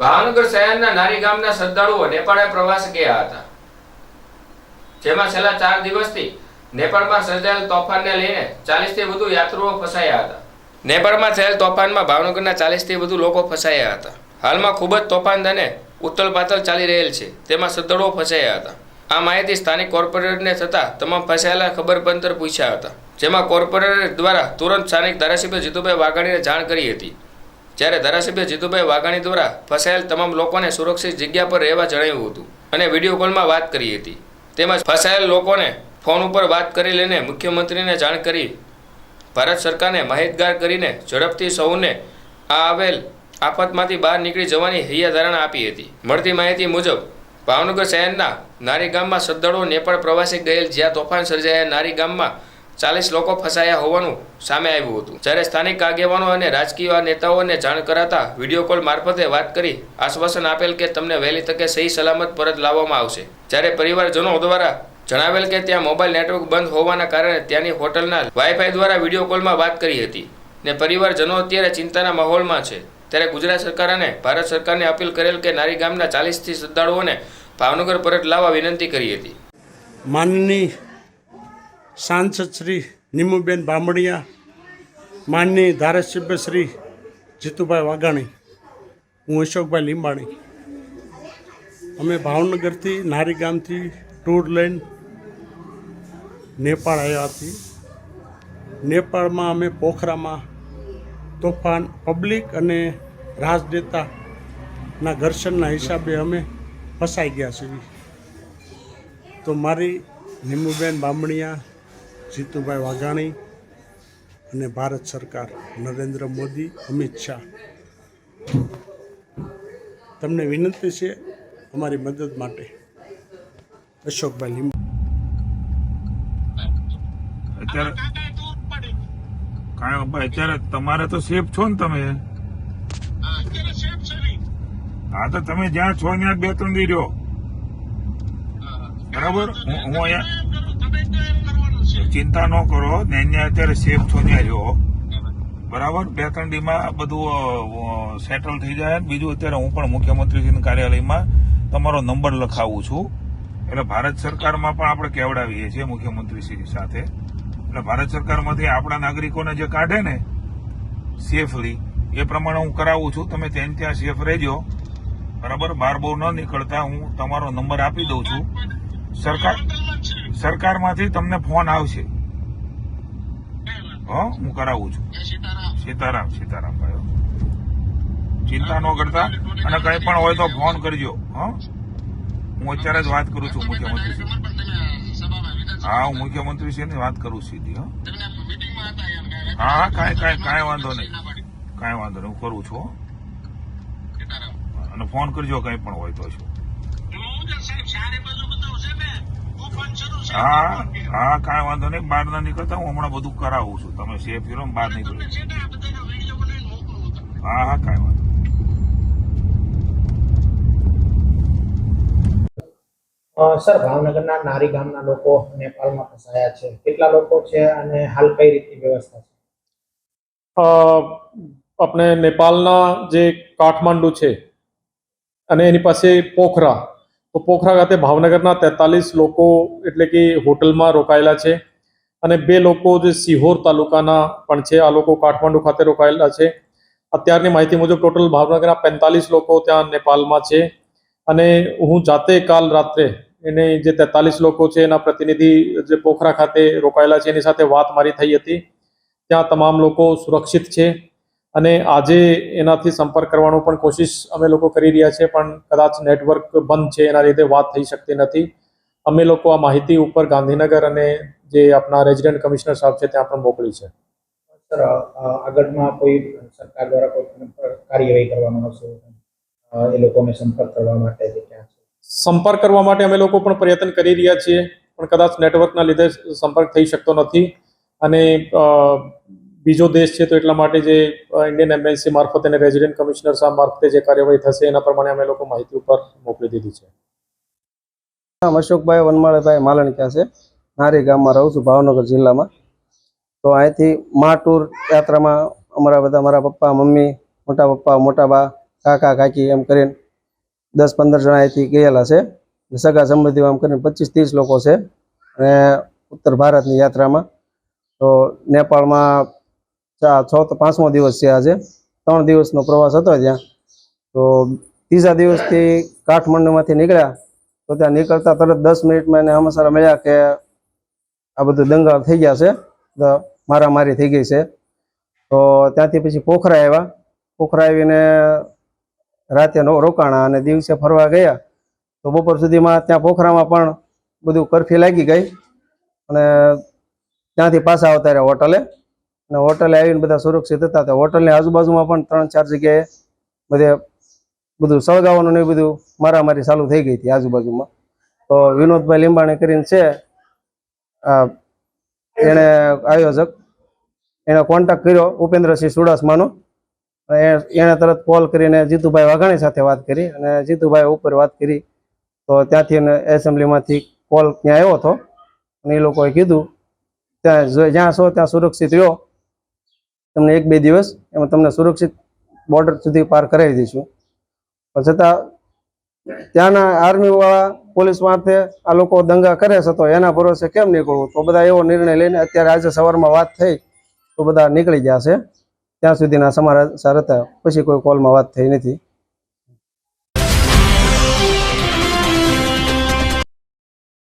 ભાવનગર શહેરના નારી ગામના શ્રદ્ધાળુઓ નેપાળે પ્રવાસ ગયા હતા. જેમાં છેલ્લા ચાર દિવસથી નેપાળમાં સર્જાયેલ તોફાનને લઈને ચાલીસથી વધુ યાત્રુઓ ફસાયા હતા. નેપાળમાં થયેલ તોફાનમાં ભાવનગરના ચાલીસથી વધુ લોકો ફસાયા હતા. હાલમાં ખૂબ જ તોફાન અને ઉથલ પાથલ ચાલી રહેલ છે. તેમાં શ્રદ્ધાળુઓ ફસાયા હતા. આ માહિતી સ્થાનિક કોર્પોરેટરને થતાં તમામ ફસાયેલા ખબરપંતર પૂછ્યા હતા. જેમાં કોર્પોરેટર દ્વારા તુરંત સ્થાનિક ધારાસભ્ય જીતુભાઈ વાઘાણીને જાણ કરી હતી. જ્યારે ધારાસભ્ય જીતુભાઈ વાઘાણી દ્વારા ફસાયેલ તમામ લોકોને સુરક્ષિત જગ્યા પર રહેવા જણાવ્યું હતું અને વીડિયો કોલમાં વાત કરી હતી. તેમજ ફસાયેલ લોકોને ફોન ઉપર વાત કરી લઈને મુખ્યમંત્રીને જાણ કરી ભારત સરકારને માહિતગાર કરીને ઝડપથી સૌને આ આવેલ આફતમાંથી બહાર નીકળી જવાની હૈયાધારણા આપી હતી. મળતી માહિતી મુજબ, ભાવનગર શહેરના નારી ગામમાં શ્રદ્ધાળુઓ નેપાળ પ્રવાસે ગયેલ જ્યાં તોફાન સર્જાયા નારી ગામમાં ચાલીસ લોકો ફસાયા હોવાનું સામે આવ્યું હતું. જ્યારે સ્થાનિક આગેવાનો અને રાજકીય નેતાઓને જાણ કરાતા વીડિયો કોલ મારફતે વાત કરી આશ્વાસન આપેલ કે તમને વહેલી તકે સહી સલામત પરત લાવવામાં આવશે. જ્યારે પરિવારજનો દ્વારા જણાવેલ કે ત્યાં મોબાઈલ નેટવર્ક બંધ હોવાના કારણે ત્યાંની હોટલના વાઈફાઈ દ્વારા વીડિયો કોલમાં વાત કરી હતી ને પરિવારજનો અત્યારે ચિંતાના માહોલમાં છે. ત્યારે ગુજરાત સરકાર અને ભારત સરકારને અપીલ કરેલ કે નારી ગામના ચાલીસથી શ્રદ્ધાળુઓને ભાવનગર પરત લાવવા વિનંતી કરી હતી. માનની સાંસદ શ્રી નિમુબેન બામણિયા માનની ધારાસભ્ય શ્રી જીતુભાઈ વાઘાણી, હું અશોકભાઈ લીંબાણી. અમે ભાવનગરથી નારી ગામથી ટૂર લઈને નેપાળ આવ્યા હતી નેપાળમાં અમે પોખરામાં તોફાન પબ્લિક અને રાજનેતાના ઘર્ષણના હિસાબે અમે ફસાઈ ગયા છીએ. તો મારી નિમુબેન બામણિયા જીતુભાઈ વાઘાણી અને ભારત સરકાર નરેન્દ્ર મોદી અમિત શાહ. તમને વિનંતી છે અમારી મદદ માટે. અશોકભાઈ લીંબ. અત્યારે કાંઈ અત્યારે તમારે તો સેફ છો ને તમે? હા તો તમે જ્યાં છો ત્યાં બે ત્રણ દી રહ્યો. બરાબર? હું હું અહીંયા ચિંતા ન કરો. ને અહીંયા અત્યારે સેફ છો ત્યાં રહ્યો બરાબર? બે ત્રણ દીમાં બધું સેટલ થઈ જાય બીજું અત્યારે હું પણ મુખ્યમંત્રીજીના કાર્યાલયમાં તમારો નંબર લખાવું છું. એટલે ભારત સરકારમાં પણ આપણે કેવડાવીએ છીએ મુખ્યમંત્રીશ્રી સાથે. એટલે ભારત સરકારમાંથી આપણા નાગરિકોને જે કાઢે ને સેફલી એ પ્રમાણે હું કરાવું છું. તમે ત્યાં ત્યાં સેફ રહેજો. બરાબર? બહાર બહુ ન નીકળતા હું તમારો નંબર આપી દઉં છું. સરકાર સરકારમાંથી તમને ફોન આવશે. હો હું કરાવું છું. સીતારામ. સીતારામ ભાઈ ચિંતા ન કરતા. અને કંઈ પણ હોય તો ફોન કરજો હો. હું અત્યારે જ વાત કરું છું મુખ્યમંત્રી હા હું મુખ્યમંત્રી છે વાત કરું સીધી હો. હા હા કાંઈ કાંઈ કાંઈ વાંધો નહીં. કાંઈ વાંધો નહીં હું કરું છું હો. અને ફોન કરજો કંઈ પણ હોય તો શું હા હા કાંઈ વાંધો નહીં બહાર ના નીકળતા હું હમણાં બધું કરાવું છું. તમે સેફ ફીરો બહાર નીકળો. હા હા કાંઈ વાંધો સર ભાવનગરના નારી ગામના લોકો નેપાળમાં ફસાયા છે. કેટલા લોકો છે અને હાલ કઈ રીતની વ્યવસ્થા છે? અ, આપણે નેપાળના જે કાઠમાંડુ છે અને એની પાસે પોખરા તો પોખરા ખાતે ભાવનગરના તેતાલીસ લોકો એટલે કે હોટલમાં રોકાયેલા છે અને બે લોકો જે સિહોર તાલુકાના પણ છે, આ લોકો કાઠમાંડુ ખાતે રોકાયેલા છે. અત્યારની માહિતી મુજબ ટોટલ ભાવનગરના પેંતાલીસ લોકો ત્યાં નેપાળમાં છે અને હું જાતે કાલ રાત્રે એને જે તેતાલીસ લોકો છે એના પ્રતિનિધિ જે પોખરા ખાતે રોકાયેલા છે, એની સાથે વાત મારી થઈ હતી. ત્યાં તમામ લોકો સુરક્ષિત છે. અને આજે એનાથી સંપર્ક કરવાનો પણ કોશિશ અમે લોકો કરી રહ્યા છે પણ કદાચ નેટવર્ક બંધ છે એના લીધે વાત થઈ શકતી નથી. અમે લોકો આ માહિતી ઉપર ગાંધીનગર અને જે આપણા રેસિડેન્ટ કમિશનર સાહેબ છે ત્યાં પણ મોકલી છે. સર આગળમાં કોઈ સરકાર દ્વારા કોઈ કાર્યવાહી કરવામાં આવશે એ લોકોને સંપર્ક કરવા માટે સંપર્ક કરવા માટે અમે લોકો પણ પ્રયત્ન કરી રહ્યા છીએ પણ કદાચ નેટવર્કના લીધે સંપર્ક થઈ શકતો નથી. અને બીજો દેશ છે તો એટલા માટે જે ઇન્ડિયન એમ્બેસી મારફતે અને રેસિડેન્ટ કમિશનર સાહેબ મારફતે જે કાર્યવાહી થશે એના પ્રમાણે અમે લોકો માહિતી ઉપર મોકલી દીધી છે. નામ અશોકભાઈ વનમાળભાઈ માલણક્યા છે? નારી ગામમાં રહું છું, ભાવનગર જિલ્લામાં. તો અહીંથી મા ટૂર યાત્રામાં અમારા બધા, મારા પપ્પા, મમ્મી, મોટા પપ્પા, મોટા બા, કાકા, કાકી એમ કરીને દસ પંદર જણા અહીંથી ગયેલા છે. સગા સંબંધીઓ આમ કરીને પચીસ ત્રીસ લોકો છે. અને ઉત્તર ભારતની યાત્રામાં તો નેપાળમાં ચા છ તો પાંચમો દિવસ છે આજે. ત્રણ દિવસનો પ્રવાસ હતો ત્યાં. તો ત્રીજા દિવસથી કાઠમંડુમાંથી નીકળ્યા. તો ત્યાં નીકળતા તરત દસ મિનિટમાં એને હમસર મળ્યા કે આ બધું દંગલ થઈ ગયા છે. મારામારી થઈ ગઈ છે. તો ત્યાંથી પછી પોખરા આવ્યા. પોખરા આવીને રાતે રોકાણા અને દિવસે ફરવા ગયા. તો બપોર સુધીમાં ત્યાં પોખરામાં પણ બધું કરફી લાગી ગઈ. અને ત્યાંથી પાછા આવતા રહ્યા હોટલે. અને હોટલે આવીને બધા સુરક્ષિત હતા. તો હોટલની આજુબાજુમાં પણ ત્રણ ચાર જગ્યાએ બધે બધું સળગાવવાનું ને બધું મારામારી ચાલુ થઈ ગઈ હતી આજુબાજુમાં. તો વિનોદભાઈ લીંબાણી કરીને છે એણે આયોજક એણે કોન્ટેક્ટ કર્યો ઉપેન્દ્રસિંહ એ- એણે તરત કોલ કરીને જીતુભાઈ વાઘાણી સાથે વાત કરી અને જીતુભાઈ ઉપર વાત કરી. તો ત્યાંથી એને એસેમ્બલીમાંથી કોલ ત્યાં આવ્યો હતો. અને એ લોકોએ કીધું, ત્યાં જ્યાં છો ત્યાં સુરક્ષિત રહ્યો. તમને એક બે દિવસ એમાં તમને સુરક્ષિત બોર્ડર સુધી પાર કરાવી દઈશું. પણ છતાં, ત્યાંના આર્મીવાળા પોલીસ માથે આ લોકો દંગા કરે છે તો એના ભરોસે કેમ નીકળવું? તો બધા એવો નિર્ણય લઈને અત્યારે આજે સવારમાં વાત થઈ તો બધા નીકળી ગયા છે. ત્યાં સુધીના સમાચાર હતા. પછી કોઈ કોલમાં વાત થઈ નથી.